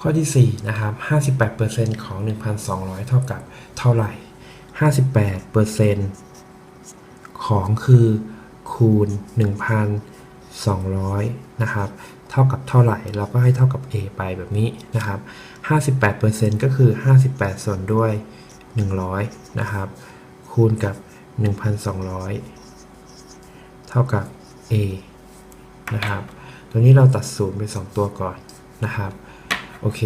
ข้อที่4นะครับ58%ของ 1,200 เท่ากับเท่าไหร่ 58%ของคือคูณ 1,200 นะครับ เท่ากับเท่าไหร่ เราก็ให้เท่ากับ a ไปแบบนี้นะครับ 58%ก็คือ 58 ส่วนด้วย 100 นะครับ คูณกับ 1,200 เท่ากับ a นะครับ ตรงนี้เราตัดศูนย์ไป 2 ตัวก่อนนะครับ โอเค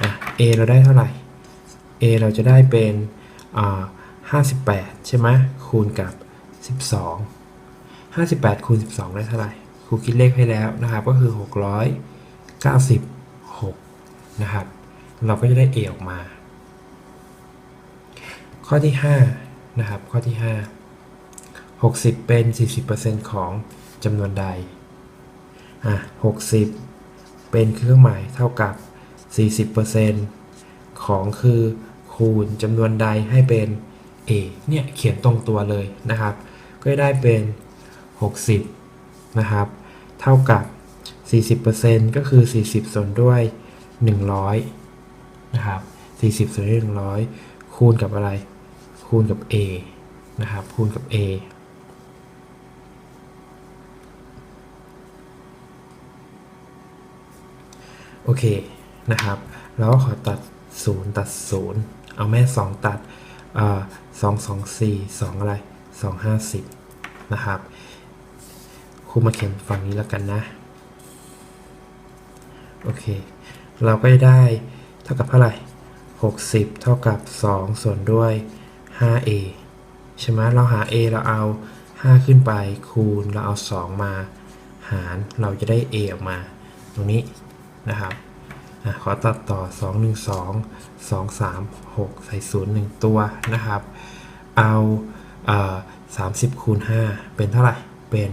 อะ a เราได้เท่าไหร่ a เราจะได้เป็นอ่า58 ใช่ไหมคูณกับ 12 58 คูณ 12 ได้เท่าไหร่ครูคิดเลขให้แล้วนะครับ ก็คือ 696 นะครับ เราก็จะได้ a ออกมา ข้อที่ 5 นะครับ ข้อที่ 5 60 เป็น 40%ของจำนวนใด อะ 60 เป็นเครื่องหมายเท่ากับ 40%ของคือคูณจำนวนใดให้เป็น a เนี่ยเขียนตรงตัวเลยนะครับ ก็ได้เป็น 60 นะครับ เท่ากับ 40%ก็คือ 40 ส่วนด้วย 100 นะครับ 40 ส่วนด้วย 100 คูณกับอะไร คูณกับ a นะครับ คูณกับ a โอเคนะครับ แล้วก็ขอตัด 0 ตัด 0 เอาแม่ 2 ตัดสองสองสี่สองอะไรสองห้าสิบนะครับครูมาเขียนฝั่งนี้แล้วกันนะ โอเค เราก็จะได้เท่ากับเท่าไหร่60เท่ากับ2ส่วนด้วย 5a ใช่ไหมเราหา a เราเอา 5 ขึ้นไปคูณเราเอา 2 มา หารเราจะได้ a ออกมา ตรงนี้ นะครับอขอตัดต่อ 2 1 2 2 3 6 ใส่0 1ตัวนะครับ เอาเอ่อ30 คูณ 5 เป็นเท่าไหร่ เป็น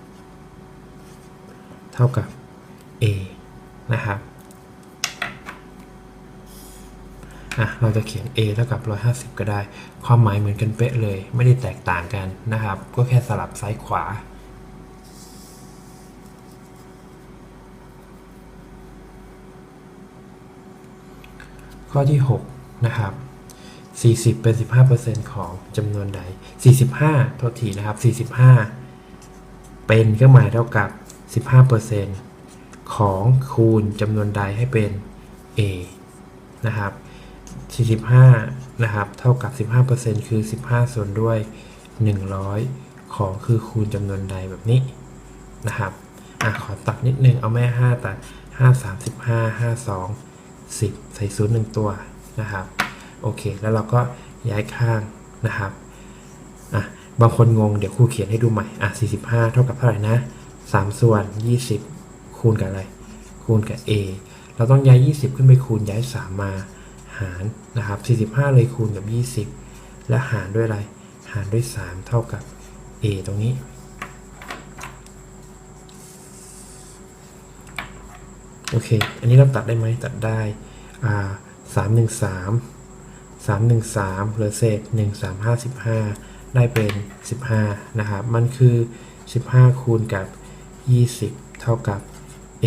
150 เท่ากับ a นะครับอะเราจะเขียน a เท่ากับ 150 ก็ได้ ความหมายเหมือนกันเป๊ะเลย ไม่ได้แตกต่างกันนะครับ ก็แค่สลับซ้ายขวา ข้อที่ 6 นะครับ 40 เป็น 15%ของจำนวนใด 45 โทษทีนะครับ 45 เป็นเครื่องหมายเท่ากับ 15%ของคูณจำนวนใดให้เป็น a นะครับ 45 นะครับ เท่ากับ 15%คือ 15 ส่วนด้วย 100 ของคือคูณจำนวนใดแบบนี้นะครับ อะ ขอตัดนิดนึง เอาแม่ 5 ตัด 5 35 5 2 10 ใส่ศูนย์หนึ่งตัวนะครับโอเค แล้วเราก็ย้ายข้างนะครับอะบางคนงงเดี๋ยวครูเขียนให้ดูใหม่อะ45 เท่ากับเท่าไหร่นะ 3 ส่วน 20 คูณกับอะไร คูณกับ a เราต้องย้าย 20 ขึ้นไปคูณย้าย 3 มาหารนะครับ 45 เลยคูณกับ 20 และหารด้วยอะไร หารด้วย 3 เท่ากับ a ตรงนี้ อเค อันนี้เราตัดได้ไหมตัดได้อ่าสามหนึ่งสามสามหนึ่งสามเหลือเศษหนึ่งสามห้าสิบห้าได้เป็นสิบห้านะครับ มันคือสิบห้าคูณกับยี่สิบเท่ากับ a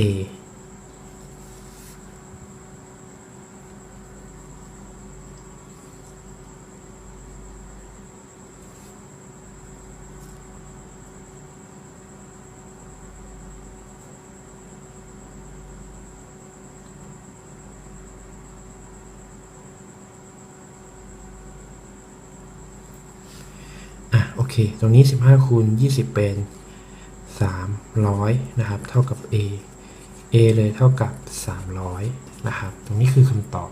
เค ตรงนี้ 15คูณ20 เป็น 300 นะครับ เท่ากับ a a เลยเท่ากับ 300 นะครับ ตรงนี้คือคำตอบ